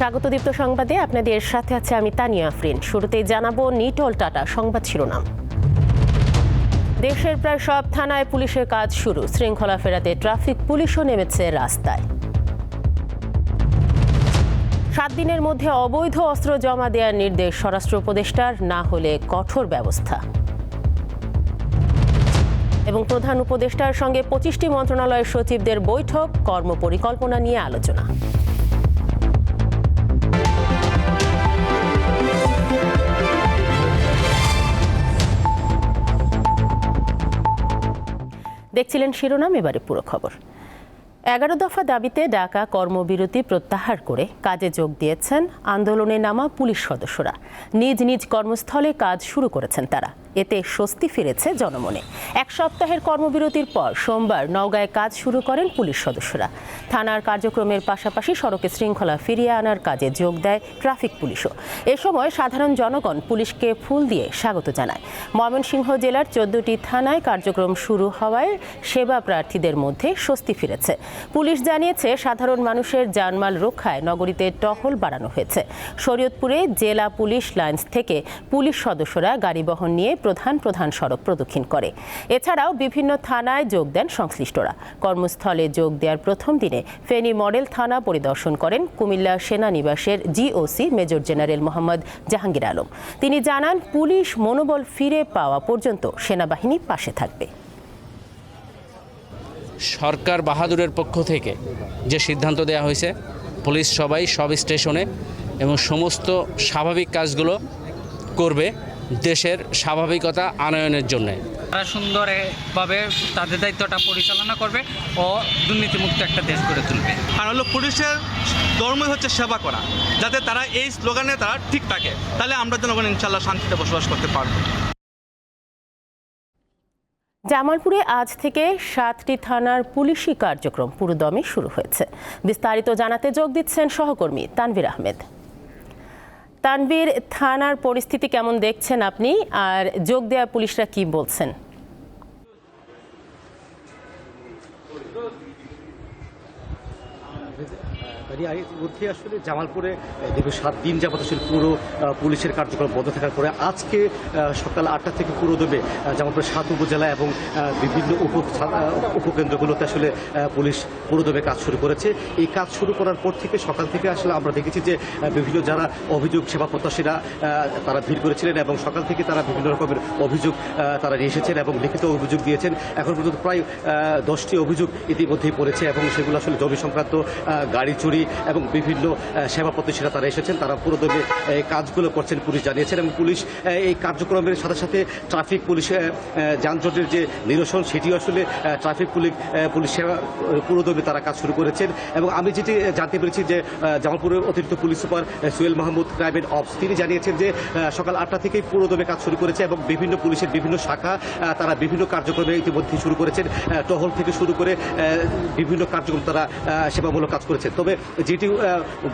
স্বাগত দীপ্ত সংবাদে। আপনাদের সাথে আছে আমি তানিয়া আফরিন। শুরুতেই জানাব নিটল টাটা সংবাদ শিরোনাম। দেশের প্রায় সব থানায় পুলিশের কাজ শুরু। শৃঙ্খলা ফেরাতে ট্রাফিক পুলিশও নেমেছে রাস্তায়। সাত দিনের মধ্যে অবৈধ অস্ত্র জমা দেওয়ার নির্দেশ স্বরাষ্ট্র উপদেষ্টার, না হলে কঠোর ব্যবস্থা। এবং প্রধান উপদেষ্টার সঙ্গে পঁচিশটি মন্ত্রণালয়ের সচিবদের বৈঠক, কর্মপরিকল্পনা নিয়ে আলোচনা। দেখছিলেন শিরোনাম, এবারে পুরো খবর। এগারো দফা দাবিতে ডাকা কর্মবিরতি প্রত্যাহার করে কাজে যোগ দিয়েছেন আন্দোলনে নামা পুলিশ সদস্যরা। নিজ নিজ কর্মস্থলে কাজ শুরু করেছেন তারা। এতে স্বস্তি ফিরেছে জনমনে। এক সপ্তাহের কর্মবিরতির পর সোমবার নওগাঁয় কাজ শুরু করেন পুলিশ সদস্যরা। থানার কার্যক্রমের পাশাপাশি সড়কে শৃঙ্খলা ফিরিয়ে আনার কাজে যোগ দেয় ট্রাফিক পুলিশও। এ সময় সাধারণ জনগণ পুলিশকে ফুল দিয়ে স্বাগত জানায়। ময়মনসিংহ জেলার চোদ্দটি থানায় কার্যক্রম শুরু হওয়ায় সেবা প্রার্থীদের মধ্যে স্বস্তি ফিরেছে। পুলিশ জানিয়েছে, সাধারণ মানুষের জানমাল রক্ষায় নগরীতে টহল বাড়ানো হয়েছে। শরীয়তপুরে জেলা পুলিশ লাইন্স থেকে পুলিশ সদস্যরা গাড়ি বহন নিয়ে প্রধান প্রধান সড়ক প্রদক্ষিণ করে। এছাড়াও বিভিন্ন থানায় যোগ দেন সংশ্লিষ্টরা। কর্মস্থলে যোগ দেওয়ার প্রথম দিনে ফেনী মডেল থানা পরিদর্শন করেন Comilla সেনানিবাসের GOC major general Mohammad Jahangir Alam. তিনি জানান, পুলিশ মনোবল ফিরে পাওয়া পর্যন্ত সেনাবাহিনী পাশে থাকবে। সরকার বাহাদুরের পক্ষ থেকে যে সিদ্ধান্ত দেওয়া হয়েছে, পুলিশ সবাই সব স্টেশনে এবং সমস্ত স্বাভাবিক কাজগুলো করবে। দেশের স্বাভাবিকতা আনয়নের জন্যে। তারা সুন্দরভাবে তাদের দায়িত্বটা পরিচালনা করবে ও দুর্নীতিমুক্ত একটা দেশ গড়ে তুলবে। আর হলো পুলিশের ধর্মই হচ্ছে সেবা করা যাতে তারা এই স্লোগানে তারা ঠিক থাকে। তাহলে আমরা জনগণ ইনশাল্লাহ শান্তিতে বসবাস করতে পারব। জামালপুরে আজ থেকে সাতটি থানার পুলিশি কার্যক্রম পুরোদমে শুরু হয়েছে। বিস্তারিত জানাতে যোগ দিচ্ছেন সহকর্মী তানভীর আহমেদ। তানভীর থানার পরিস্থিতি কেমন দেখছেন আপনি? আর যোগ দেওয়া পুলিশরা কি বলছেন? রিয়া ইতিমধ্যে আসলে জামালপুরে দীর্ঘ সাত দিন যাবত আসলে পুরো পুলিশের কার্যক্রম বন্ধ থাকার পরে আজকে সকাল আটটা থেকে পুরো দেবে জামালপুরের সাত উপজেলা এবং বিভিন্ন উপ উপকেন্দ্রগুলোতে আসলে পুলিশ পুরোদমে কাজ শুরু করেছে। এই কাজ শুরু করার পর থেকে সকাল থেকে আসলে আমরা দেখেছি যে বিভিন্ন যারা অভিযোগ সেবা প্রত্যাশীরা তারা ভিড় করেছিলেন এবং সকাল থেকে তারা বিভিন্ন রকমের অভিযোগ তারা এসেছেন এবং লিখিত অভিযোগ দিয়েছেন। এখন পর্যন্ত প্রায় দশটি অভিযোগ ইতিমধ্যেই পড়েছে এবং সেগুলো আসলে জমি সংক্রান্ত গাড়ি চুরি এবং বিভিন্ন সেবা প্রতিষ্ঠানে তারা এসেছেন, তারা পুরোদমে এই কাজগুলো করছেন পুলিশ জানিয়েছেন এবং পুলিশ এই কার্যক্রমের সাথে সাথে ট্রাফিক পুলিশ যানজটের যে নিরসন সেটিও আসলে ট্রাফিক পুলিশ পুলিশ সেবা পুরোদমে তারা কাজ শুরু করেছেন এবং আমি যেটি জানতে পেরেছি যে জামালপুরের অতিরিক্ত পুলিশ সুপার সোহেল মাহমুদ ক্রাইমের অফিস, তিনি জানিয়েছেন যে সকাল আটটা থেকেই পুরোদমে কাজ শুরু করেছে এবং বিভিন্ন পুলিশের বিভিন্ন শাখা তারা বিভিন্ন কার্যক্রমে ইতিমধ্যে শুরু করেছেন টহল থেকে শুরু করে বিভিন্ন কার্যক্রম তারা সেবামূলক কাজ করেছেন। তবে যেটি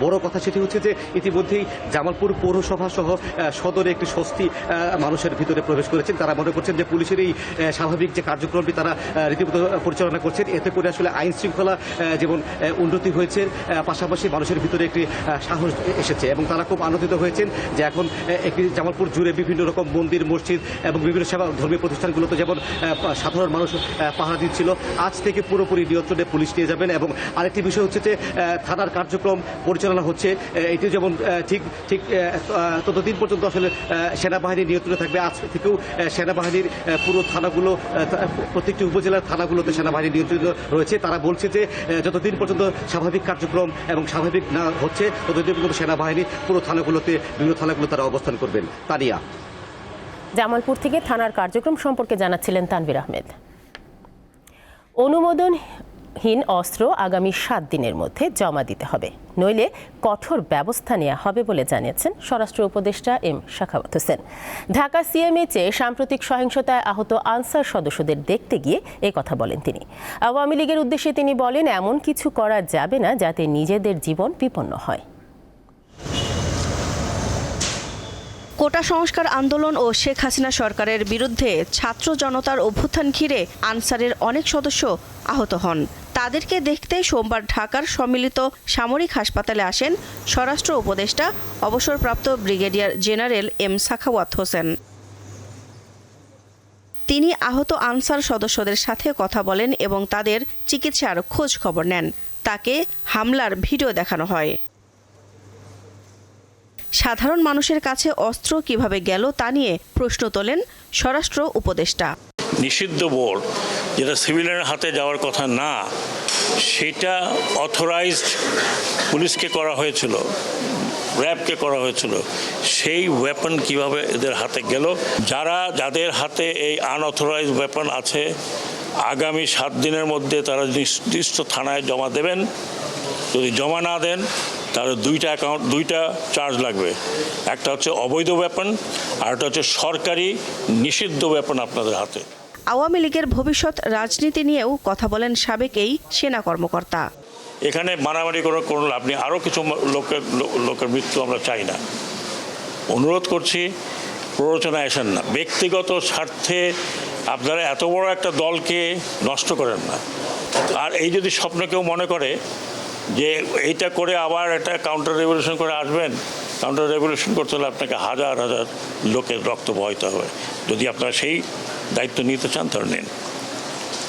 বড় কথা সেটি হচ্ছে যে ইতিমধ্যেই জামালপুর পৌরসভা সহ সদরে একটি স্বস্তি মানুষের ভিতরে প্রবেশ করেছেন তারা মনে করছেন যে পুলিশের এই স্বাভাবিক যে কার্যক্রমটি তারা রীতিমতো পরিচালনা করছেন, এতে করে আসলে আইন শৃঙ্খলা যেমন উন্নতি হয়েছে পাশাপাশি মানুষের ভিতরে একটি সাহস এসেছে এবং তারা খুব আনন্দিত হয়েছেন যে এখন একটি জামালপুর জুড়ে বিভিন্ন রকম মন্দির, মসজিদ এবং বিভিন্ন সেবা ধর্মীয় প্রতিষ্ঠানগুলোতে যেমন সাধারণ মানুষ পাহারা দিচ্ছিল। আজ থেকে পুরোপুরি নিয়ন্ত্রণে পুলিশ নিয়ে যাবেন এবং আরেকটি বিষয় হচ্ছে যে থানার কার্যক্রম পরিচালনা হচ্ছে। এটি যেমন ঠিক ঠিক ততদিন পর্যন্ত আসলে আহ, সেনাবাহিনীর নিয়ন্ত্রণে থাকবে। আজ থেকেও সেনাবাহিনীর পুরো থানাগুলো প্রত্যেকটি উপজেলার থানাগুলোতে সেনাবাহিনী নিয়ন্ত্রিত রয়েছে। তারা বলছে যে যতদিন পর্যন্ত স্বাভাবিক কার্যক্রম এবং স্বাভাবিক না হচ্ছে ততদিন পর্যন্ত সেনাবাহিনী পুরো থানাগুলোতে বিভিন্ন থানাগুলো তারা অবস্থান করবেন। তানিয়া। জামালপুর থেকে থানার কার্যক্রম সম্পর্কে জানাচ্ছিলেন তানভীর আহমেদ। অনুমোদনহীন অস্ত্র আগামী সাত দিনের মধ্যে জমা দিতে হবে। নইলে কঠোর ব্যবস্থা নেওয়া হবে বলে জানিয়েছেন স্বরাষ্ট্র উপদেষ্টা এম শাখাওয়াত হোসেন। ঢাকা সিএমএইচে সাম্প্রতিক সহিংসতায় আহত আনসার সদস্যদের দেখতে গিয়ে এ কথা বলেন তিনি। আওয়ামী লীগের উদ্দেশ্যে তিনি বলেন, এমন কিছু করা যাবে না যাতে নিজেদের জীবন বিপন্ন হয়। কোটা সংস্কার আন্দোলন ও শেখ হাসিনা সরকারের বিরুদ্ধে ছাত্র জনতার অভ্যুত্থান ঘিরে আনসারের অনেক সদস্য আহত হন। তাদেরকে দেখতে সোমবার ঢাকার সম্মিলিত সামরিক হাসপাতালে আসেন স্বরাষ্ট্র উপদেষ্টা, অবসরপ্রাপ্ত brigadier general M Sakhawat Hossain. তিনি আহত আনসার সদস্যদের সাথে কথা বলেন এবং তাদের চিকিৎসার খোঁজ খবর নেন। তাকে হামলার ভিডিও দেখানো হয়। সাধারণ মানুষের কাছে অস্ত্র কীভাবে গেল তা নিয়ে প্রশ্ন তোলেন স্বরাষ্ট্র উপদেষ্টা। নিষিদ্ধ বোর্ড যেটা সিভিলিয়ানের হাতে যাওয়ার কথা না, সেটা অথরাইজড পুলিশকে করা হয়েছিল, র্যাবকে করা হয়েছিল। সেই ওয়েপন কীভাবে এদের হাতে গেল? যারা, যাদের হাতে এই আনঅথরাইজ ওয়েপন আছে, আগামী সাত দিনের মধ্যে তারা নির্দিষ্ট থানায় জমা দেবেন। যদি জমা না দেন তাহলে দুইটা অ্যাকাউন্ট দুইটা চার্জ লাগবে। একটা হচ্ছে অবৈধ ওয়েপন আর একটা হচ্ছে সরকারি নিষিদ্ধ ওয়েপন আপনাদের হাতে। আওয়ামী লীগের ভবিষ্যৎ রাজনীতি নিয়েও কথা বলেন সাবেক এই সেনা কর্মকর্তা। এখানে মারামারি করে কোনো লাভ নেই। আরও কিছু লোকের লোকের মৃত্যু আমরা চাই না। অনুরোধ করছি প্ররোচনায় আসেন না। ব্যক্তিগত স্বার্থে আপনারা এত বড় একটা দলকে নষ্ট করেন না। আর এই যদি স্বপ্ন কেউ মনে করে যে এইটা করে আবার একটা কাউন্টার রেভলিউশন করে আসবেন কাউন্টার রেভলিউশন করতে হলে আপনাকে হাজার হাজার লোকের রক্ত বহাইতে হবে। যদি আপনারা সেই দায়িত্ব নিতে চান তাহলে নিন।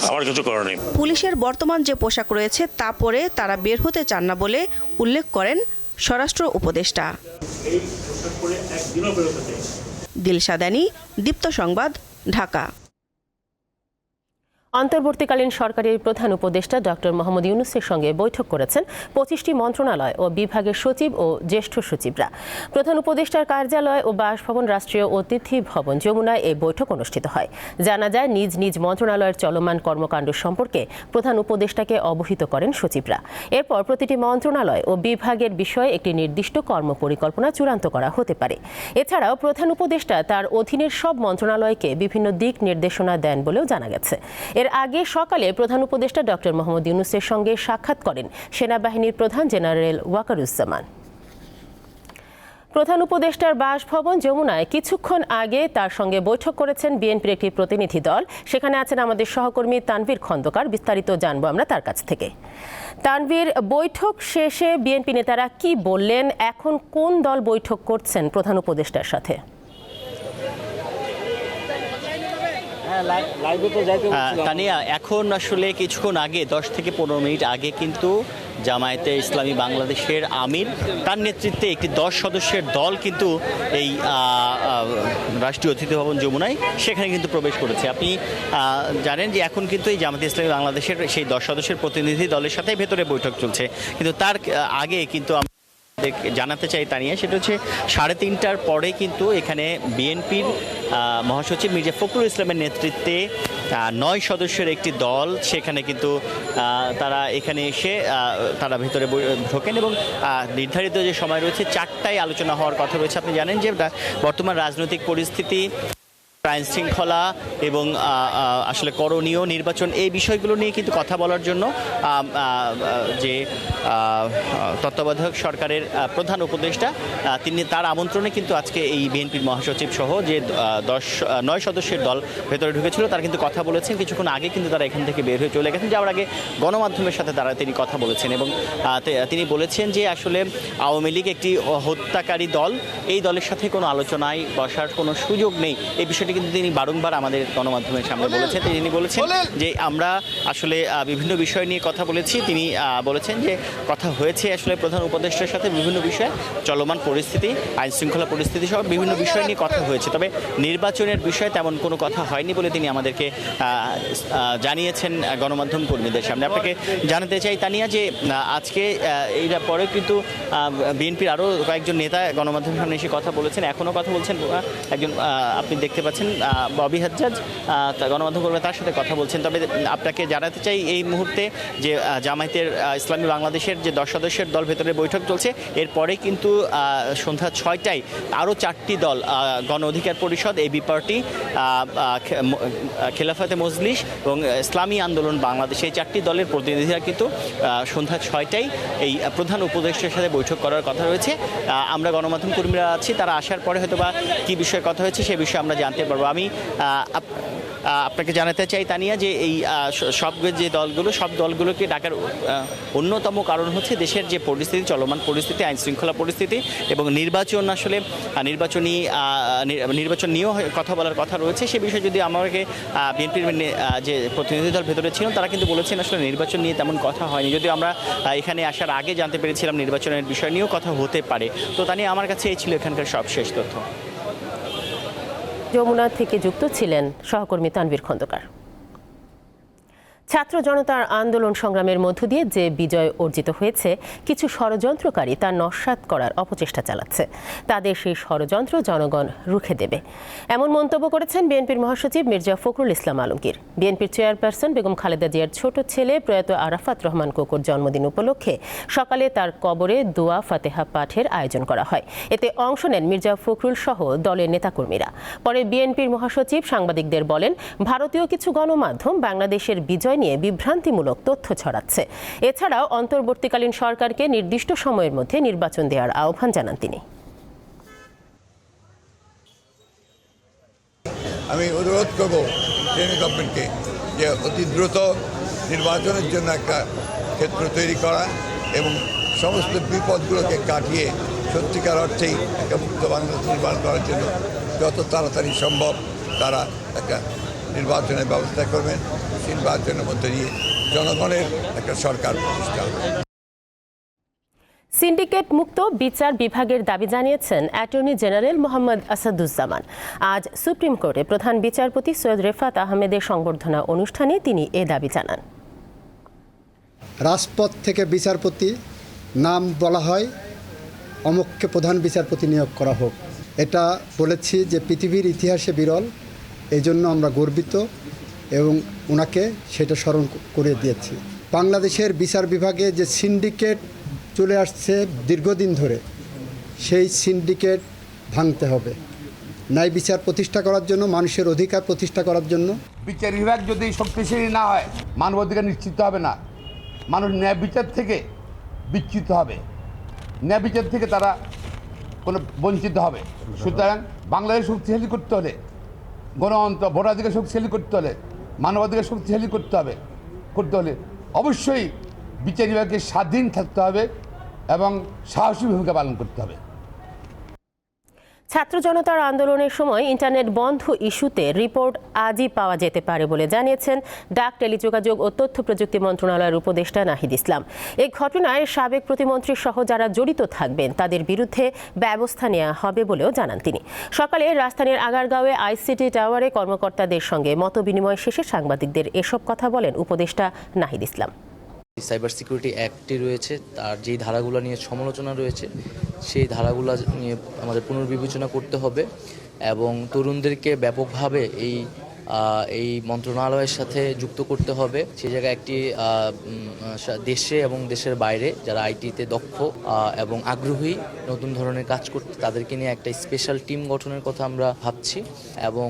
আমার কিছু করার নেই। পুলিশের বর্তমান যে পোশাক রয়েছে তা পরে তারা বের হতে চান না বলে উল্লেখ করেন স্বরাষ্ট্র উপদেষ্টা। দিলশাদানি দীপ্ত সংবাদ ঢাকা। অন্তর্বর্তীকালীন সরকারের প্রধান উপদেষ্টা ডক্টর মোহাম্মদ ইউনুসের সঙ্গে বৈঠক করেছেন পঁচিশটি মন্ত্রণালয় ও বিভাগের সচিব ও জ্যেষ্ঠ সচিবরা। প্রধান উপদেষ্টার কার্যালয় ও বাসভবন রাষ্ট্রীয় অতিথি ভবন যমুনায় এই বৈঠক অনুষ্ঠিত হয়। জানা যায়, নিজ নিজ মন্ত্রণালয়ের চলমান কর্মকাণ্ড সম্পর্কে প্রধান উপদেষ্টাকে অবহিত করেন সচিবরা। এরপর প্রতিটি মন্ত্রণালয় ও বিভাগের বিষয়ে একটি নির্দিষ্ট কর্ম পরিকল্পনা চূড়ান্ত করা হতে পারে। এছাড়াও প্রধান উপদেষ্টা তার অধীনের সব মন্ত্রণালয়কে বিভিন্ন দিক নির্দেশনা দেন বলেও জানা গেছে। এর আগে সকালে প্রধান উপদেষ্টা ডক্টর মোহাম্মদ ইউনুসের সঙ্গে সাক্ষাৎ করেন সেনাবাহিনীর প্রধান জেনারেল ওয়াকারুজ্জামান। প্রধান উপদেষ্টার বাসভবন যমুনায় কিছুক্ষণ আগে তার সঙ্গে বৈঠক করেছেন বিএনপির একটি প্রতিনিধি দল। সেখানে আছেন আমাদের সহকর্মী তানভীর খন্দকার, বিস্তারিত জানব আমরা তার কাছ থেকে। তানভীর, বৈঠক শেষে বিএনপি নেতারা কি বললেন? এখন কোন দল বৈঠক করছেন প্রধান উপদেষ্টার সাথে? তানিয়া এখন আসলে কিছুক্ষণ আগে দশ থেকে পনেরো মিনিট আগে কিন্তু জামায়াতে ইসলামী বাংলাদেশের আমির তার নেতৃত্বে একটি দশ সদস্যের দল কিন্তু এই রাষ্ট্রীয় অতিথি ভবন যমুনায় সেখানে কিন্তু প্রবেশ করেছে। আপনি জানেন যে এখন কিন্তু এই জামায়াতে ইসলামী বাংলাদেশের সেই দশ সদস্যের প্রতিনিধি দলের সাথে ভেতরে বৈঠক চলছে। কিন্তু তার আগে কিন্তু জানাতে চাই তা নিয়ে, সেটা হচ্ছে সাড়ে তিনটার পরে কিন্তু এখানে বিএনপির মহাসচিব মির্জা ফখরুল ইসলামের নেতৃত্বে নয় সদস্যের একটি দল, সেখানে কিন্তু তারা এখানে এসে তারা ভেতরে ঢোকেন এবং নির্ধারিত যে সময় রয়েছে, চারটায় আলোচনা হওয়ার কথা রয়েছে। আপনি জানেন যে বর্তমান রাজনৈতিক পরিস্থিতি আইন শৃঙ্খলা এবং আসলে করণীয় নির্বাচন এই বিষয়গুলো নিয়ে কিন্তু কথা বলার জন্য যে তত্ত্বাবধায়ক সরকারের প্রধান উপদেষ্টা তিনি তার আমন্ত্রণে কিন্তু আজকে এই বিএনপির মহাসচিব সহ যে দশ নয় সদস্যের দল ভেতরে ঢুকেছিল, তারা কিন্তু কথা বলেছেন। কিছুক্ষণ আগে কিন্তু তারা এখান থেকে বের হয়ে চলে গেছেন। যাওয়ার আগে গণমাধ্যমের সাথে তারা তিনি কথা বলেছেন এবং তিনি বলেছেন যে, আসলে আওয়ামী লীগ একটি হত্যাকারী দল। এই দলের সাথে কোনো আলোচনায় বসার কোনো সুযোগ নেই। এই বিষয়টি কিন্তু তিনি বারংবার আমাদের গণমাধ্যমের সামনে বলেছেন তিনি বলেছেন যে আমরা আসলে বিভিন্ন বিষয় নিয়ে কথা বলেছি। তিনি বলেছেন যে কথা হয়েছে আসলে প্রধান উপদেষ্টার সাথে বিভিন্ন বিষয়ে চলমান পরিস্থিতি আইন শৃঙ্খলা পরিস্থিতি সহ বিভিন্ন বিষয় নিয়ে কথা হয়েছে। তবে নির্বাচনের বিষয়ে তেমন কোনো কথা হয়নি বলে তিনি আমাদেরকে জানিয়েছেন গণমাধ্যম কর্মীদের সামনে। আপনাকে জানাতে চাই তানিয়া যে আজকে এইটা পরে কিন্তু বিএনপির আরও কয়েকজন নেতা গণমাধ্যমের সামনে এসে কথা বলেছেন এখনও কথা বলছেন একজন আপনি দেখতে পাচ্ছেন আছেন ববি হাজ্জাজ গণমাধ্যম কর্মী তার সাথে কথা বলছেন। তবে আপনাকে জানাতে চাই এই মুহূর্তে যে জামায়াতের ইসলামী বাংলাদেশের যে দশ সদস্যের দল ভেতরে বৈঠক চলছে এরপরে কিন্তু সন্ধ্যা ছয়টায় আরও চারটি দল গণ অধিকার পরিষদ এবি পার্টি খেলাফাতে মজলিস এবং ইসলামী আন্দোলন বাংলাদেশ, এই চারটি দলের প্রতিনিধিরা কিন্তু সন্ধ্যা ছয়টায় এই প্রধান উপদেষ্টার সাথে বৈঠক করার কথা রয়েছে। আমরা গণমাধ্যম কর্মীরা আছি, তারা আসার পরে হয়তো বা কী বিষয়ে কথা হয়েছে সে বিষয়ে আমরা জানতে পারব। আমি আপনাকে জানাতে চাই তানিয়া যে এই সব যে দলগুলো, সব দলগুলোকে ডাকার অন্যতম কারণ হচ্ছে দেশের যে পরিস্থিতি, চলমান পরিস্থিতি আইন শৃঙ্খলা পরিস্থিতি এবং নির্বাচন আসলে নির্বাচনী নির্বাচন নিয়েও কথা বলার কথা রয়েছে। সে বিষয়ে যদি আমাকে বিএনপির যে প্রতিনিধি দল ভেতরে ছিলেন, তারা কিন্তু বলেছেন আসলে নির্বাচন নিয়ে তেমন কথা হয়নি। যদিও আমরা এখানে আসার আগে জানতে পেরেছিলাম নির্বাচনের বিষয় নিয়েও কথা হতে পারে। তো তা নিয়ে আমার কাছে এই ছিল এখানকার সবশেষ তথ্য। যমুনা থেকে যুক্ত ছিলেন সহকর্মী তানবীর খন্দকার। ছাত্র জনতার আন্দোলন সংগ্রামের মধ্য দিয়ে যে বিজয় অর্জিত হয়েছে, কিছু ষড়যন্ত্রকারী তা নস্বাত করার অপচেষ্টা চালাচ্ছে। তাদের সেই ষড়যন্ত্র জনগণ রুখে দেবে। এমন মন্তব্য করেছেন বিএনপির মহাসচিব মির্জা ফখরুল ইসলাম আলমগীর। বিএনপির চেয়ারপারসন বেগম খালেদা জিয়ার ছোট ছেলে প্রয়াত আরাফাত রহমান কোকোর জন্মদিন উপলক্ষে সকালে তার কবরে দোয়া ফাতেহা পাঠের আয়োজন করা হয়। এতে অংশ নেন মির্জা ফখরুল সহ দলের নেতাকর্মীরা। পরে বিএনপির মহাসচিব সাংবাদিকদের বলেন, ভারতীয় কিছু গণমাধ্যম বাংলাদেশের বিজয় নিয়ে বিভ্রান্তিমূলক তথ্য ছড়াচ্ছে। এছাড়াও অন্তর্বর্তীকালীন সরকারকে নির্দিষ্ট সময়ের মধ্যে নির্বাচন দেওয়ার আহ্বান জানান তিনি। আমি অনুরোধ করব কেন্দ্রীয় গভর্নমেন্টকে যে অতি দ্রুত নির্বাচনের জন্য একটা ক্ষেত্র তৈরি করা এবং সমস্ত বিপদগুলোকে কাটিয়ে সত্যিকার অর্থেই একটা মুক্ত বাংলাদেশ নির্মাণ করার জন্য যত তাড়াতাড়ি সম্ভব তারা একটা নির্বাচনের ব্যবস্থা করবেন নির্বাচনের মধ্যে দিয়ে জনগণের একটা সরকার প্রতিষ্ঠা হবে। সিন্ডিকেট মুক্ত বিচার বিভাগের দাবি জানিয়েছেন অ্যাটর্নি জেনারেল মোহাম্মদ আসাদুজ্জামান। আজ সুপ্রিম কোর্টে প্রধান বিচারপতি সৈয়দ রেফাত আহমেদের সংবর্ধনা অনুষ্ঠানে তিনি এ দাবি জানান। রাজপথ থেকে বিচারপতি নাম বলা হয় অমুককে প্রধান বিচারপতি নিয়োগ করা হোক। এটা বলেছি যে পৃথিবীর ইতিহাসে বিরল এই জন্য আমরা গর্বিত এবং ওনাকে সেটা স্মরণ করে দিয়েছি। বাংলাদেশের বিচার বিভাগে যে সিন্ডিকেট চলে আসছে দীর্ঘদিন ধরে, সেই সিন্ডিকেট ভাঙতে হবে। ন্যায় বিচার প্রতিষ্ঠা করার জন্য, মানুষের অধিকার প্রতিষ্ঠা করার জন্য। বিচার বিভাগ যদি শক্তিশালী না হয়, মানবাধিকার নিশ্চিত হবে না। মানুষ ন্যায় বিচার থেকে বিচ্যুত হবে। ন্যায় বিচার থেকে তারা কোনো বঞ্চিত হবে। সুতরাং বাংলাদেশ শক্তিশালী করতে হলে গণতন্ত্র ভোটাধিকার শক্তিশালী করতে হলে, মানবাধিকার শক্তিশালী করতে হবে, করতে হলে অবশ্যই বিচার বিভাগকে স্বাধীন থাকতে হবে এবং সাহসী ভূমিকা পালন করতে হবে। ছাত্র জনতার আন্দোলনের সময় ইন্টারনেট বন্ধ ইস্যুতে রিপোর্ট আজই পাওয়া যেতে পারে বলে জানিয়েছেন ডাক, টেলিযোগাযোগ ও তথ্য প্রযুক্তি মন্ত্রণালয়ের উপদেষ্টা নাহিদ ইসলাম। এই ঘটনায় সাবেক প্রতিমন্ত্রী সহ যারা জড়িত থাকবেন, তাদের বিরুদ্ধে ব্যবস্থা নেওয়া হবে বলেও জানান তিনি। সকালে রাজধানীর আগারগাঁওয়ে আইসিটি টাওয়ারে কর্মকর্তাদের সঙ্গে মতবিনিময় শেষে সাংবাদিকদের এসব কথা বলেন উপদেষ্টা নাহিদ ইসলাম। সাইবার সিকিউরিটি অ্যাক্টটি রয়েছে, তার যেই ধারাগুলো নিয়ে সমালোচনা রয়েছে, সেই ধারাগুলো নিয়ে আমাদের পুনর্বিবেচনা করতে হবে এবং তরুণদেরকে ব্যাপকভাবে এই এই মন্ত্রণালয়ের সাথে যুক্ত করতে হবে। সেই জায়গায় একটি দেশে এবং দেশের বাইরে যারা আইটিতে দক্ষ এবং আগ্রহী নতুন ধরনের কাজ করতে, তাদেরকে নিয়ে একটা স্পেশাল টিম গঠনের কথা আমরা ভাবছি। এবং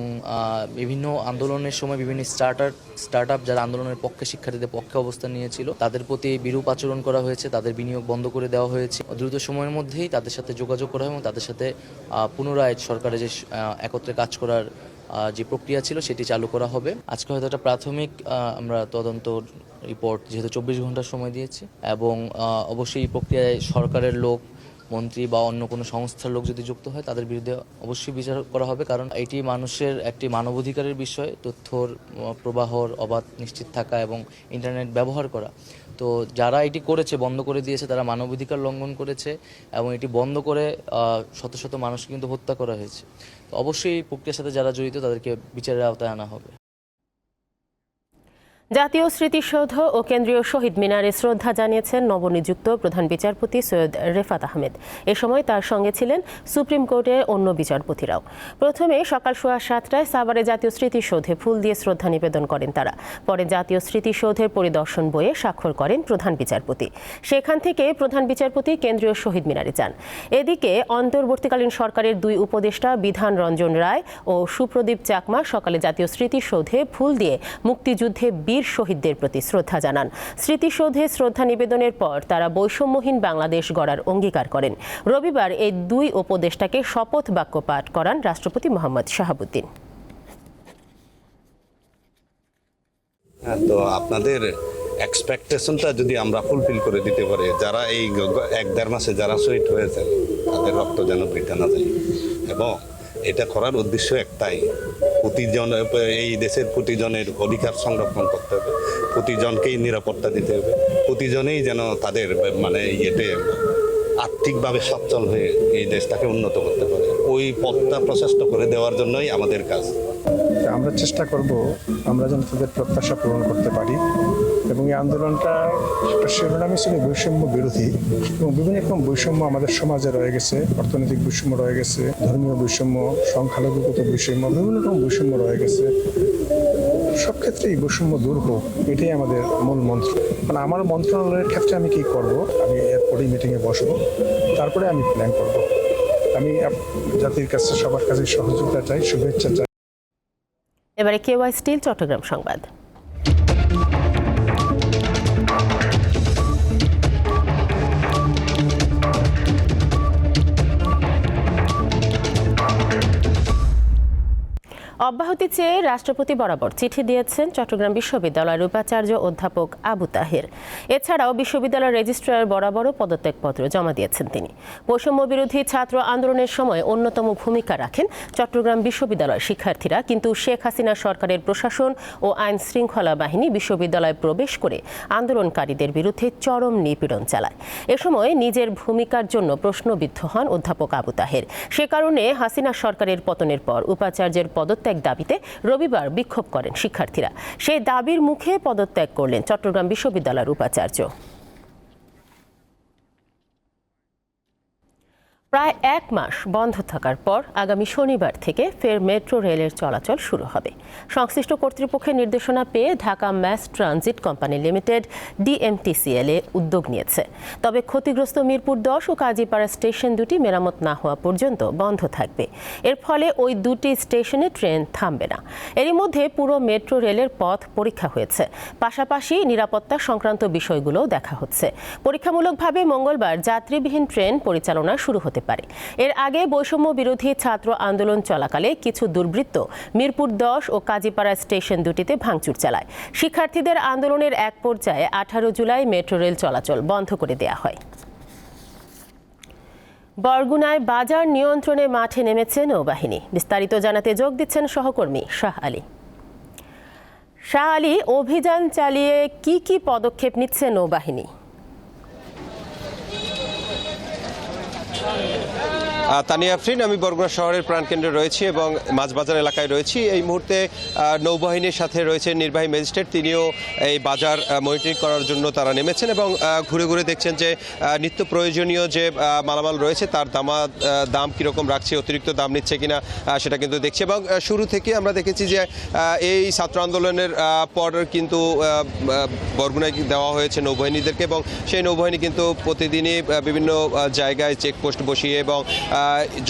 বিভিন্ন আন্দোলনের সময় বিভিন্ন স্টার্টার স্টার্ট আপ যারা আন্দোলনের পক্ষে, শিক্ষার্থীদের পক্ষে অবস্থান নিয়েছিল, তাদের প্রতি বিরূপ আচরণ করা হয়েছে, তাদের বিনিয়োগ বন্ধ করে দেওয়া হয়েছে। দ্রুত সময়ের মধ্যেই তাদের সাথে যোগাযোগ করা হয় এবং তাদের সাথে পুনরায় সরকারের যে একত্রে কাজ করার যে প্রক্রিয়া ছিল সেটি চালু করা হবে। আজকে হয়তো একটা প্রাথমিক আমরা তদন্ত রিপোর্ট যেহেতু চব্বিশ ঘণ্টার সময় দিয়েছি এবং অবশ্যই এই প্রক্রিয়ায় সরকারের লোক, মন্ত্রী বা অন্য কোনো সংস্থার লোক যদি যুক্ত হয়, তাদের বিরুদ্ধে অবশ্যই বিচার করা হবে। কারণ এটি মানুষের একটি মানবাধিকারের বিষয়, তথ্যর প্রবাহর অবাধ নিশ্চিত থাকা এবং ইন্টারনেট ব্যবহার করা। তো যারা এটি করেছে, বন্ধ করে দিয়েছে, তারা মানবাধিকার লঙ্ঘন করেছে এবং এটি বন্ধ করে শত শত মানুষকে কিন্তু হত্যা করা হয়েছে। তো অবশ্যই এই প্রক্রিয়ার সাথে যারা জড়িত, তাদেরকে বিচারের আওতায় আনা হবে। জাতীয় স্মৃতিসৌধ ও কেন্দ্রীয় শহীদ মিনারে শ্রদ্ধা জানিয়েছেন নবনিযুক্ত প্রধান বিচারপতি সৈয়দ রেফাত আহমেদ। এ সময় তার সঙ্গে ছিলেন সুপ্রিম কোর্টের অন্য বিচারপতিরাও। প্রথমে সকাল সোয়া সাতটায় সাভারে জাতীয় স্মৃতিসৌধে ফুল দিয়ে শ্রদ্ধা নিবেদন করেন তারা। পরে জাতীয় স্মৃতিসৌধের পরিদর্শন বইয়ে স্বাক্ষর করেন প্রধান বিচারপতি। সেখান থেকে প্রধান বিচারপতি কেন্দ্রীয় শহীদ মিনারে যান। এদিকে অন্তর্বর্তীকালীন সরকারের দুই উপদেষ্টা বিধান রঞ্জন রায় ও সুপ্রদীপ চাকমা সকালে জাতীয় স্মৃতিসৌধে ফুল দিয়ে মুক্তিযুদ্ধে বীর শহীদদের প্রতি শ্রদ্ধা জানান। স্মৃতিসৌধে শ্রদ্ধা নিবেদনের পর তারা বৈষম্যহীন বাংলাদেশ গড়ার অঙ্গীকার করেন। রবিবার এই দুই উপদেষ্টাকে শপথ বাক্য পাঠ করান রাষ্ট্রপতি মোহাম্মদ শাহাবুদ্দিন। হ্যাঁ, তো আপনাদের এক্সপেকটেশনটা যদি আমরা ফুলফিল করে দিতে পারি যারা এই এক দেড় মাসে যারা শহীদ হয়েছেন তাদের রক্ত যেন বৃদ্ধা না যায়। এবং এটা করার উদ্দেশ্য একটাই। প্রতিজন, এই দেশের প্রতিজনের অধিকার সংরক্ষণ করতে হবে। প্রতিজনকেই নিরাপত্তা দিতে হবে। প্রতিজনেই যেন তাদের মানে ইয়েতে আর্থিকভাবে সচ্ছল হয়ে এই দেশটাকে উন্নত করতে পারে। ওই পথটা প্রশস্ত করে দেওয়ার জন্যই আমাদের কাজ। আমরা চেষ্টা করব আমরা যেন তাদের প্রত্যাশা পূরণ করতে পারি এবং এই আন্দোলনটা একটা শিরোনামই ছিল বৈষম্য বিরোধী এবং বিভিন্ন রকম বৈষম্য আমাদের সমাজে রয়ে গেছে, অর্থনৈতিক বৈষম্য রয়ে গেছে, ধর্মীয় বৈষম্য, সংখ্যালঘুগত বৈষম্য, বিভিন্ন রকম বৈষম্য রয়ে গেছে। সব ক্ষেত্রে এই বৈষম্য দূর হোক, এটাই আমাদের মূল মন্ত্র। মানে আমার মন্ত্রণালয়ের ক্ষেত্রে আমি কি করব? আমি এরপরেই মিটিংয়ে বসবো, তারপরে আমি প্ল্যান করব। আমি জাতির কাছে সবার কাছে সহযোগিতা চাই শুভেচ্ছা চাই। এবারে কেওয়াই স্টিল চট্টগ্রাম সংবাদ। অব্যাহতি চেয়ে রাষ্ট্রপতি বরাবর চিঠি দিয়েছেন চট্টগ্রাম বিশ্ববিদ্যালয়ের উপাচার্য অধ্যাপক আবু তাহের। এছাড়াও বিশ্ববিদ্যালয়ের রেজিস্ট্রার বরাবরও পদত্যাগপত্র জমা দিয়েছেন তিনি। বৈষম্য বিরোধী ছাত্র আন্দোলনের সময় অন্যতম ভূমিকা রাখেন চট্টগ্রাম বিশ্ববিদ্যালয়ের শিক্ষার্থীরা, কিন্তু শেখ হাসিনা সরকারের প্রশাসন ও আইন শৃঙ্খলা বাহিনী বিশ্ববিদ্যালয়ে প্রবেশ করে আন্দোলনকারীদের বিরুদ্ধে চরম নিপীড়ন চালায়। এ সময় নিজের ভূমিকার জন্য প্রশ্নবিদ্ধ হন অধ্যাপক আবু তাহের। সে কারণে হাসিনা সরকারের পতনের পর উপাচার্যের পদত্যাগ দাবিতে রবিবার বিক্ষোভ করেন শিক্ষার্থীরা। সেই দাবির মুখে পদত্যাগ করলেন চট্টগ্রাম বিশ্ববিদ্যালয়ের উপাচার্য। প্রায় এক মাস বন্ধ থাকার পর আগামী শনিবার থেকে ফের মেট্রো রেলের চলাচল শুরু হবে। সংশ্লিষ্ট কর্তৃপক্ষের নির্দেশনা পেয়ে Dhaka mass transit company limited DMTCL এ উদ্যোগ নিয়েছে। তবে ক্ষতিগ্রস্ত মিরপুর দশ ও কাজীপাড়া স্টেশন দুটি মেরামত না হওয়া পর্যন্ত বন্ধ থাকবে। এর ফলে ওই দুটি স্টেশনে ট্রেন থামবে না। এরই মধ্যে পুরো মেট্রো রেলের পথ পরীক্ষা হয়েছে। পাশাপাশি নিরাপত্তা সংক্রান্ত বিষয়গুলোও দেখা হচ্ছে। পরীক্ষামূলকভাবে মঙ্গলবার যাত্রীবিহীন ট্রেন পরিচালনা শুরু হতে পারে। এর আগে বৈষম্য বিরোধী ছাত্র আন্দোলন চলাকালে কিছু দুর্বৃত্ত মিরপুর দশ ও কাজীপাড়া স্টেশন দুটিতে ভাঙচুর চালায়। শিক্ষার্থীদের আন্দোলনের এক পর্যায়ে আঠারো জুলাই মেট্রো রেল চলাচল বন্ধ করে দেয়া হয়। বরগুনায় বাজার নিয়ন্ত্রণে মাঠে নেমেছে নৌবাহিনী। বিস্তারিত জানাতে যোগ দিচ্ছেন সহকর্মী শাহ আলী। শাহ আলী, অভিযান চালিয়ে কি কি পদক্ষেপ নিচ্ছে নৌবাহিনী? তানিয়া আফরিন, আমি বরগুনা শহরের প্রাণকেন্দ্রে রয়েছি এবং মাছবাজার এলাকায় রয়েছি। এই মুহূর্তে নৌবাহিনীর সাথে রয়েছেন নির্বাহী ম্যাজিস্ট্রেট। তিনিও এই বাজার মনিটরিং করার জন্য তারা নেমেছেন এবং ঘুরে ঘুরে দেখছেন যে নিত্য প্রয়োজনীয় যে মালামাল রয়েছে, তার দামা দাম কীরকম রাখছে, অতিরিক্ত দাম নিচ্ছে কিনা সেটা কিন্তু দেখছি এবং শুরু থেকে আমরা দেখেছি যে এই ছাত্র আন্দোলনের পর কিন্তু বরগুনায় দেওয়া হয়েছে নৌবাহিনীদেরকে এবং সেই নৌবাহিনী কিন্তু প্রতিদিনই বিভিন্ন জায়গায় চেকপোস্ট বসিয়ে এবং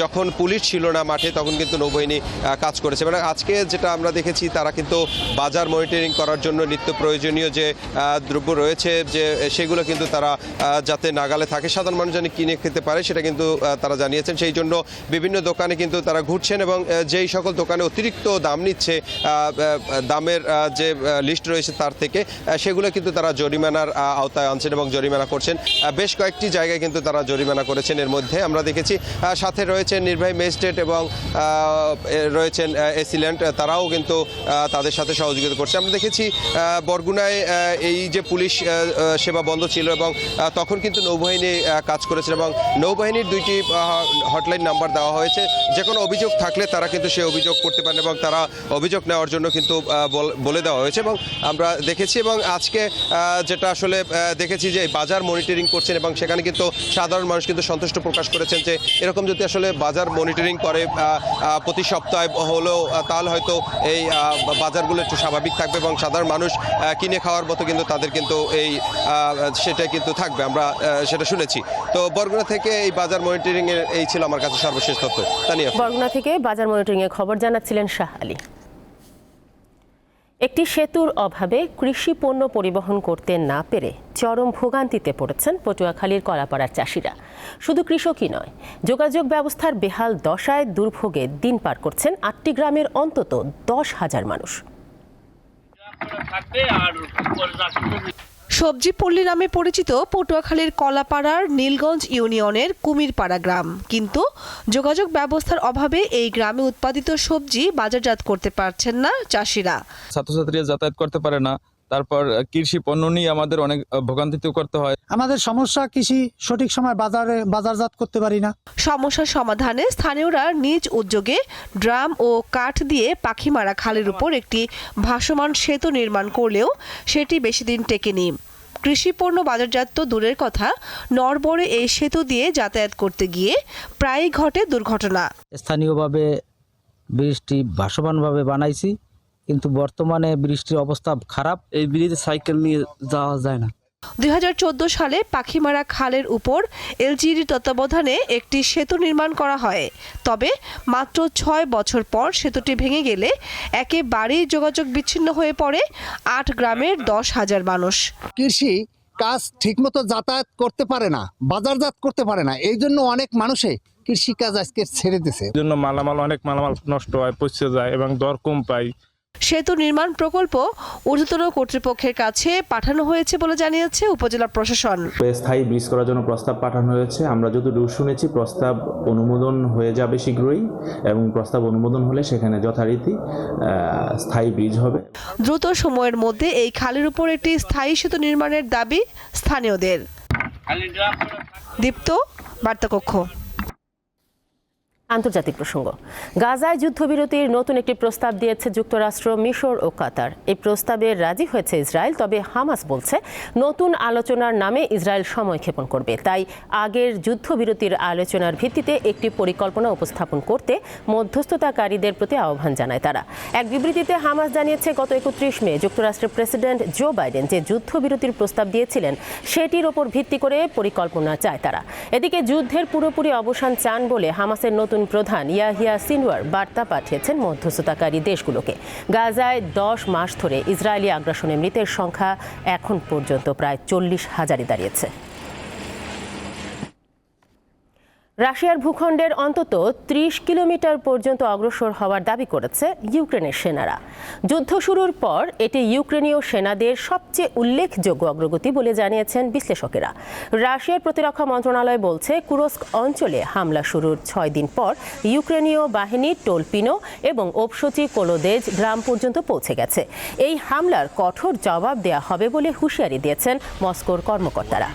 যখন পুলিশ ছিল না মাঠে, তখন কিন্তু নৌবাহিনী কাজ করেছে। মানে আজকে যেটা আমরা দেখেছি, তারা কিন্তু বাজার মনিটরিং করার জন্য নিত্য প্রয়োজনীয় যে দ্রব্য রয়েছে, যে, সেগুলো কিন্তু তারা যাতে নাগালে থাকে। সাধারণ মানুষ যেন কিনে খেতে পারে, সেটা কিন্তু তারা জানিয়েছেন। সেই জন্য বিভিন্ন দোকানে কিন্তু তারা ঘুরছেন এবং যেই সকল দোকানে অতিরিক্ত দাম নিচ্ছে দামের যে লিস্ট রয়েছে তার থেকে সেগুলো কিন্তু তারা জরিমানার আওতায় আনছেন এবং জরিমানা করছেন। বেশ কয়েকটি জায়গায় কিন্তু তারা জরিমানা করেছেন। এর মধ্যে আমরা দেখেছি সাথে রয়েছেন নির্বাহী ম্যাজিস্ট্রেট এবং রয়েছেন এসিলেন্ট তারাও কিন্তু তাদের সাথে সহযোগিতা করছে। আমরা দেখেছি বরগুনায় এই যে পুলিশ সেবা বন্ধ ছিল এবং তখন কিন্তু নৌবাহিনী কাজ করেছিল এবং নৌবাহিনীর দুইটি হটলাইন নাম্বার দেওয়া হয়েছে। যে কোনো অভিযোগ থাকলে তারা কিন্তু সেই অভিযোগ করতে পারেন এবং তারা অভিযোগ নেওয়ার জন্য কিন্তু বলে দেওয়া হয়েছে এবং আমরা দেখেছি এবং আজকে যেটা আসলে দেখেছি যে বাজার মনিটরিং করছেন এবং সেখানে কিন্তু সাধারণ মানুষ কিন্তু সন্তুষ্ট প্রকাশ করেছেন যে এরকম যদি আসলে বাজার মনিটরিং করে প্রতি সপ্তাহে হলেও তাহলে হয়তো এই বাজারগুলো একটু স্বাভাবিক থাকবে এবং সাধারণ মানুষ কিনে খাওয়ার মতো কিন্তু তাদের কিন্তু এই সেটা কিন্তু থাকবে। আমরা সেটা শুনেছি। তো বরগুনা থেকে এই বাজার মনিটরিং এর এই ছিল আমার কাছে সর্বশেষ তথ্য। তানিয়া। বরগুনা থেকে বাজার মনিটরিং এর খবর জানাচ্ছিলেন শাহ আলী। একটি সেতুর অভাবে কৃষি পণ্য পরিবহন করতে না পেরে চরম ভোগান্তিতে পড়েছেন পটুয়াখালীর কলাপাড়ার চাষিরা। শুধু কৃষকই নয়, যোগাযোগ ব্যবস্থার বেহাল দশায় দুর্ভোগে দিন পার করছেন আটটি গ্রামের অন্তত দশ হাজার মানুষ। সবজি পল্লী নামে পরিচিত পটুয়াখালীর কলাপাড়ার নীলগঞ্জ ইউনিয়নের কুমিরপাড়া গ্রাম। কিন্তু যোগাযোগ ব্যবস্থার অভাবে এই গ্রামে উৎপাদিত সবজি বাজারজাত করতে পারছেন না চাষিরা। ছাত্রছাত্রীরা যাতায়াত করতে পারে না। তারপর কৃষি পণ্য নিয়ে আমাদের অনেক ভোগান্তিতে করতে হয়। আমাদের সমস্যা কৃষি সঠিক সময় বাজারে বাজারজাত করতে পারি না। সমস্যার সমাধানে স্থানীয়রা নিজ উদ্যোগে ড্রাম ও কাঠ দিয়ে পাখিমারা খালের উপর একটি ভাসমান সেতু নির্মাণ করলেও সেটি বেশি দিন টেকেনি। কৃষি পণ্য বাজারজাত তো দূরের কথা নড়বড়ে এই সেতু দিয়ে যাতায়াত করতে গিয়ে প্রায়ই ঘটে দুর্ঘটনা। স্থানীয়ভাবে ব্রিজটি ভাসমানভাবে বানাইছি। কিন্তু বর্তমানে বৃষ্টির অবস্থা খারাপ। এই ব্রিজে সাইকেল নিয়ে যাওয়া যায় না। দু হাজার চোদ্দ সালে পাখিমারা খালের উপর এলজিডি তত্ত্বাবধানে একটি সেতু নির্মাণ করা হয়। তবে মাত্র ছয় বছর পর সেতুটি ভেঙে গেলে একেবারেই যোগাযোগ বিচ্ছিন্ন হয়ে পড়ে আট গ্রামের দশ হাজার মানুষ। কৃষি কাজ ঠিকমতো যাতায়াত করতে পারে না বাজারজাত করতে পারে না। এই জন্য অনেক মানুষে কৃষিকাজ আজকে ছেড়ে দিছে। জন্য মালামাল অনেক মালামাল নষ্ট হয় পচে যায় এবং দর কম পাই সেতু নির্মাণ প্রকল্প ঊর্ধ্বতন কর্তৃপক্ষের কাছে পাঠানো হয়েছে বলে জানিয়েছে উপজেলা প্রশাসন। স্থায়ী ব্রিজ করার জন্য প্রস্তাব পাঠানো হয়েছে। আমরা যতদূর শুনেছি প্রস্তাব অনুমোদন হয়ে যাবে শীঘ্রই এবং প্রস্তাব অনুমোদন হলে সেখানে যথারীতি স্থায়ী ব্রিজ হবে। দ্রুত সময়ের মধ্যে এই খালের উপর একটি স্থায়ী সেতু নির্মাণের দাবি স্থানীয়দের। দীপ্ত বার্তাকক্ষ। আন্তর্জাতিক প্রসঙ্গ। গাজায় যুদ্ধবিরতির নতুন একটি প্রস্তাব দিয়েছে যুক্তরাষ্ট্র, মিশর ও কাতার। এই প্রস্তাবে রাজি হয়েছে ইসরায়েল, তবে হামাস বলছে, নতুন আলোচনার নামে ইসরায়েল সময় ক্ষেপণ করবে। তাই আগের যুদ্ধবিরতির আলোচনার ভিত্তিতে একটি পরিকল্পনা উপস্থাপন করতে মধ্যস্থতাকারীদের প্রতি আহ্বান জানায় তারা। এক বিবৃতিতে হামাস জানিয়েছে, গত একত্রিশ মে যুক্তরাষ্ট্রের প্রেসিডেন্ট জো বাইডেন যে যুদ্ধবিরতির প্রস্তাব দিয়েছিলেন, সেটির ওপর ভিত্তি করে পরিকল্পনা চায় তারা। এদিকে যুদ্ধের পুরোপুরি অবসান চান বলে হামাসের নতুন প্রধান ইয়াহিয়া সিনওয়ার বার্তা পাঠিয়েছেন মধ্যস্থতাকারী দেশগুলোকে। গাজায় দশ মাস ধরে ইসরায়েলি আগ্রাসনে মৃতের সংখ্যা এখন পর্যন্ত প্রায় চল্লিশ হাজারে দাঁড়িয়েছে। রাশিয়ার ভূখণ্ডের অন্তত ত্রিশ কিলোমিটার পর্যন্ত অগ্রসর হওয়ার দাবি করেছে ইউক্রেনের সেনারা। যুদ্ধ শুরুর পর এটি ইউক্রেনীয় সেনাদের সবচেয়ে উল্লেখযোগ্য অগ্রগতি বলে জানিয়েছেন বিশ্লেষকেরা। রাশিয়ার প্রতিরক্ষা মন্ত্রণালয় বলছে, কুরস্ক অঞ্চলে হামলা শুরুর ছয় দিন পর ইউক্রেনীয় বাহিনী টোলপিনো এবং ওপসচি কোলোদেজ গ্রাম পর্যন্ত পৌঁছে গেছে। এই হামলার কঠোর জবাব দেয়া হবে বলে হুঁশিয়ারি দিয়েছেন মস্কোর কর্মকর্তারা।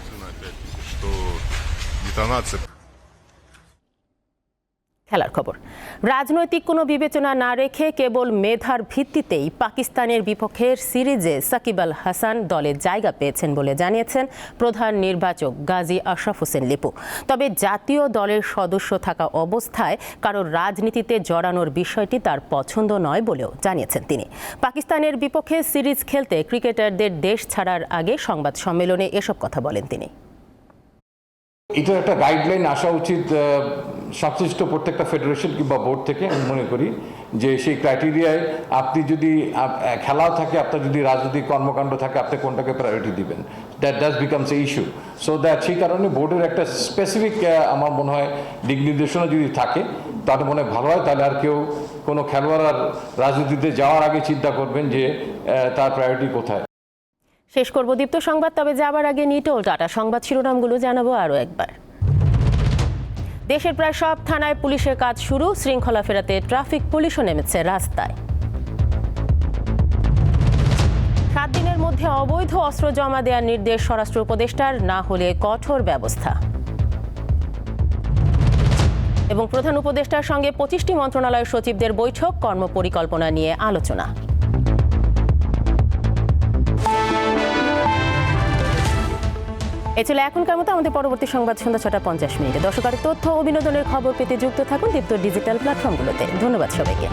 খেলার খবর। রাজনৈতিক কোনো বিবেচনা না রেখে কেবল মেধার ভিত্তিতেই পাকিস্তানের বিপক্ষের সিরিজে সাকিব আল হাসান দলে জায়গা পেয়েছেন বলে জানিয়েছেন প্রধান নির্বাচক গাজী আশরাফ হোসেন লিপু। তবে জাতীয় দলের সদস্য থাকা অবস্থায় কারোর রাজনীতিতে জড়ানোর বিষয়টি তার পছন্দ নয় বলেও জানিয়েছেন তিনি। পাকিস্তানের বিপক্ষে সিরিজ খেলতে ক্রিকেটারদের দেশ ছাড়ার আগে সংবাদ সম্মেলনে এসব কথা বলেন তিনি। এটার একটা গাইডলাইন আসা উচিত সংশ্লিষ্ট প্রত্যেকটা ফেডারেশন কিংবা বোর্ড থেকে আমি মনে করি যে সেই ক্রাইটেরিয়ায় আপনি যদি খেলাও থাকে, আপনার যদি রাজনৈতিক কর্মকাণ্ড থাকে, আপনি কোনটাকে প্রায়োরিটি দিবেন। That does becomes a issue so that সেই কারণে বোর্ডের একটা স্পেসিফিক আমার মনে হয় দিক নির্দেশনা যদি থাকে তাহলে মনে হয় ভালো হয়, তাহলে আর কেউ কোনো খেলোয়াড় আর রাজনীতিতে যাওয়ার আগে চিন্তা করবেন যে তার প্রায়োরিটি কোথায়। শেষ করব দীপ্ত সংবাদ, তবে যাবার আগে নিটোল টাটা সংবাদ শিরোনামগুলো জানাব আরও একবার। দেশের প্রায় সব থানায় পুলিশের কাজ শুরু, শৃঙ্খলা ফেরাতে ট্রাফিক পুলিশও নেমেছে রাস্তায়। সাত দিনের মধ্যে অবৈধ অস্ত্র জমা দেওয়ার নির্দেশ স্বরাষ্ট্র উপদেষ্টার, না হলে কঠোর ব্যবস্থা। এবং প্রধান উপদেষ্টার সঙ্গে পঁচিশটি মন্ত্রণালয়ের সচিবদের বৈঠক, কর্মপরিকল্পনা নিয়ে আলোচনা। এ ছিল এখনকার মতো, আমাদের পরবর্তী সংবাদ সন্ধ্যা ছটা পঞ্চাশ মিনিটে। দর্শকের তথ্য ও বিনোদনের খবর পেতে যুক্ত থাকুন দীপ্ত ডিজিটাল প্ল্যাটফর্মগুলোতে। ধন্যবাদ সবাইকে।